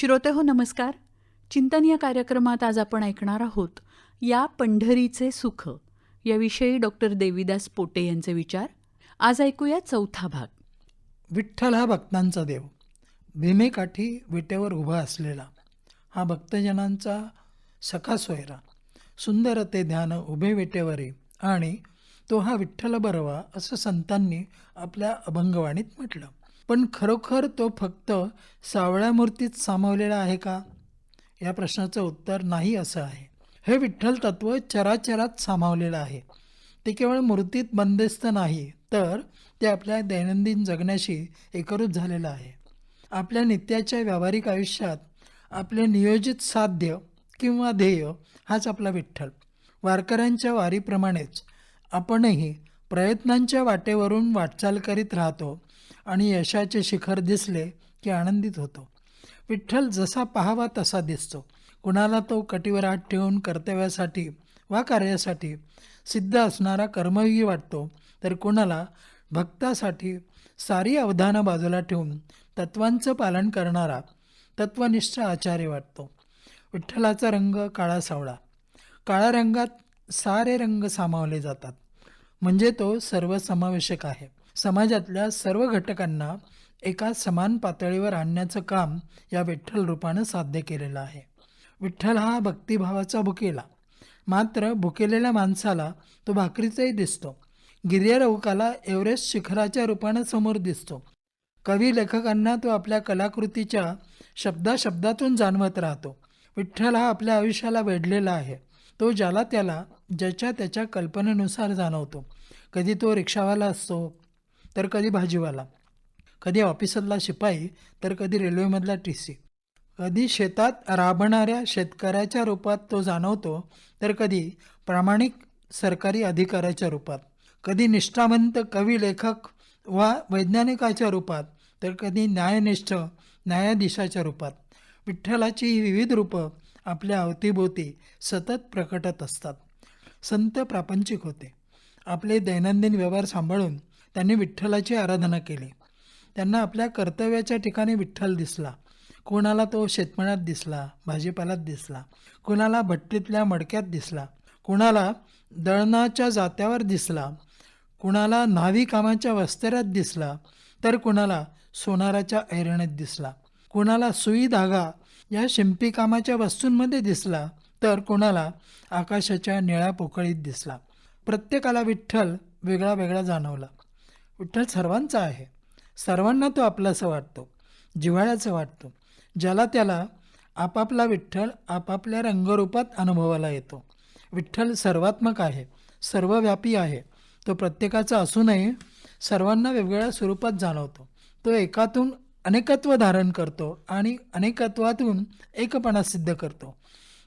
श्रोते हो नमस्कार. चिंतन या कार्यक्रमात आज आपण ऐकणार आहोत या पंढरीचे सुख. याविषयी डॉक्टर देवीदास पोटे यांचे विचार. आज ऐकूया चौथा भाग. विठ्ठल हा भक्तांचा देव. भीमेकाठी विटेवर उभा असलेला. हा भक्तजनांचा सखा सोयरा. सुंदर ते ध्यान उभे विटेवरी आणि तो हा विठ्ठल बरवा असं संतांनी आपल्या अभंगवाणीत म्हटलं. पण खरोखर तो फक्त सावळ्या मूर्तीत सामावलेला आहे का? या प्रश्नाचं उत्तर नाही असं आहे. हे विठ्ठल तत्व चराचरात सामावलेलं आहे. ते केवळ मूर्तीत बंदिस्त नाही तर ते आपल्या दैनंदिन जगण्याशी एकरूप झालेलं आहे. आपल्या नित्याच्या व्यावहारिक आयुष्यात आपले नियोजित साध्य किंवा ध्येय हाच आपला विठ्ठल. वारकऱ्यांच्या वारीप्रमाणेच आपणही प्रयत्नांच्या वाटेवरून वाटचाल करीत राहतो. आणि यशाचे शिखर दिसले की आनंदित होतो. विठ्ठल जसा पाहावा तसा दिसतो. कुणाला तो कटीवर हात ठेवून कर्तव्यासाठी वा कार्यासाठी सिद्ध असणारा कर्मयोगी वाटतो तर कुणाला भक्तासाठी सारी अवधानं बाजूला ठेवून तत्वांचं पालन करणारा तत्वनिष्ठ आचार्य वाटतो. विठ्ठलाचा रंग काळा सावळा. काळ्या रंगात सारे रंग सामावले जातात. म्हणजे तो सर्वसमावेशक आहे. समाजातल्या सर्व घटकांना एका समान पातळीवर आणण्याचं काम या विठ्ठल रूपानं साध्य केलेलं आहे. विठ्ठल हा भक्तिभावाचा भुकेला. मात्र भुकेलेल्या माणसाला तो भाकरीचाही दिसतो. गिर्यारोहकाला एव्हरेस्ट शिखराच्या रूपानं समोर दिसतो. कवी लेखकांना तो आपल्या कलाकृतीच्या शब्दाशब्दातून जाणवत राहतो. विठ्ठल हा आपल्या आयुष्याला वेढलेला आहे. तो ज्याला त्याला ज्याच्या त्याच्या कल्पनेनुसार जाणवतो. कधी तो रिक्षावाला असतो तर कधी भाजीवाला कधी ऑफिसातला शिपाई तर कधी रेल्वेमधला टी सी. कधी शेतात राबणाऱ्या शेतकऱ्याच्या रूपात तो जाणवतो तर कधी प्रामाणिक सरकारी अधिकाऱ्याच्या रूपात. कधी निष्ठावंत कवी लेखक वा वैज्ञानिकाच्या रूपात तर कधी न्यायनिष्ठ न्यायाधीशाच्या रूपात. विठ्ठलाची ही विविध रूपं आपल्या अवतीभोवती सतत प्रकटत असतात. संत प्रापंचिक होते. आपले दैनंदिन व्यवहार सांभाळून त्यांनी विठ्ठलाची आराधना केली. त्यांना आपल्या कर्तव्याच्या ठिकाणी विठ्ठल दिसला. कोणाला तो शेतमळ्यात दिसला भाजीपाल्यात दिसला कोणाला भट्टीतल्या मडक्यात दिसला कोणाला दळणाच्या जात्यावर दिसला कुणाला न्हावी कामाच्या वस्त्यात दिसला तर कुणाला सोनाराच्या ऐरणीत दिसला कुणाला सुई धागा या शिंपी कामाच्या वस्तूंमध्ये दिसला तर कोणाला आकाशाच्या निळ्या पोकळीत दिसला. प्रत्येकाला विठ्ठल वेगळा वेगळा जाणवला. विठ्ठल सर्वांचा आहे. सर्वांना तो आपलासा वाटतो जिव्हाळ्याचा वाटतो ज्याला त्याला आपापला विठ्ठल आपापल्या रंगरूपात अनुभवाला येतो. विठ्ठल सर्वात्मक आहे सर्वव्यापी आहे. तो प्रत्येकाचा असूनही सर्वांना वेगवेगळ्या स्वरूपात जाणवतो. तो एकातून अनेकत्व धारण करतो आणि अनेकत्वातून एकपणा सिद्ध करतो.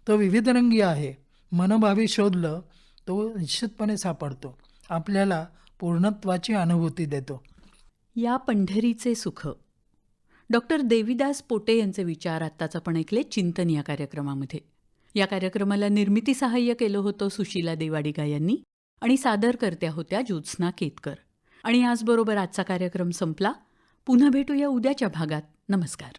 तो विविधरंगी आहे. मनोभावी शोधलं तो निश्चितपणे सापडतो. आपल्याला पूर्णत्वाची अनुभूती देतो. या पंढरीचे सुख. डॉक्टर देवीदास पोटे यांचे विचार आत्ताच आपण ऐकले चिंतन या कार्यक्रमामध्ये. या कार्यक्रमाला निर्मिती सहाय्य केलं होतं सुशीला देवाडिगा यांनी आणि सादरकर्त्या होत्या ज्योत्स्ना केतकर. आणि याचबरोबर आजचा कार्यक्रम संपला. पुन्हा भेटूया उद्याच्या भागात. नमस्कार.